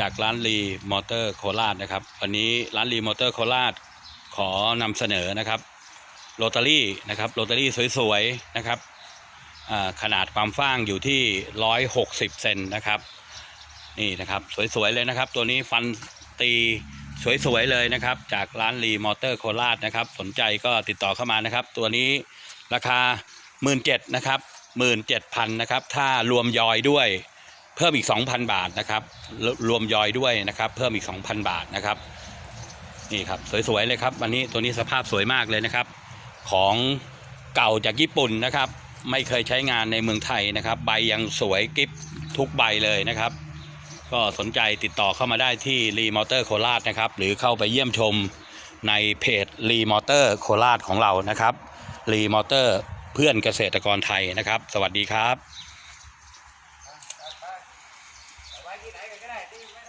จากร้านรีมอเตอร์โคราชนะครับ วันนี้ร้านรีมอเตอร์โคราชขอนำเสนอนะครับโรตารี่นะครับโรตารี่สวยๆนะครับขนาดความฟ้างอยู่ที่ 160 เซนนะครับนี่นะครับสวยๆเลยนะครับ ตัวนี้ฟันตีสวยๆเลยนะครับ จากร้านรีมอเตอร์โคราชนะครับ สนใจก็ติดต่อเข้ามานะครับ ตัวนี้ราคา 1 7ื่นนะครับหมื่นเจ็ดพันนะครับถ้ารวมยอยด้วย เพิ่มอีก 2,000 บาทนะครับรวมยอยด้วยนะครับ เพิ่มอีก 2,000 บาทนะครับนี่ครับสวยๆเลยครับวันนี้ตัวนี้สภาพสวยมากเลยนะครับ ของเก่าจากญี่ปุ่นนะครับ ไม่เคยใช้งานในเมืองไทยนะครับ ใบยังสวยกิฟทุกใบเลยนะครับ ก็สนใจติดต่อเข้ามาได้ที่รีมอเตอร์โคราชนะครับ หรือเข้าไปเยี่ยมชมในเพจรีมอเตอร์โคราชของเรานะครับรีมอเตอร์เพื่อนเกษตรกรไทยนะครับ สวัสดีครับ ไว้ที่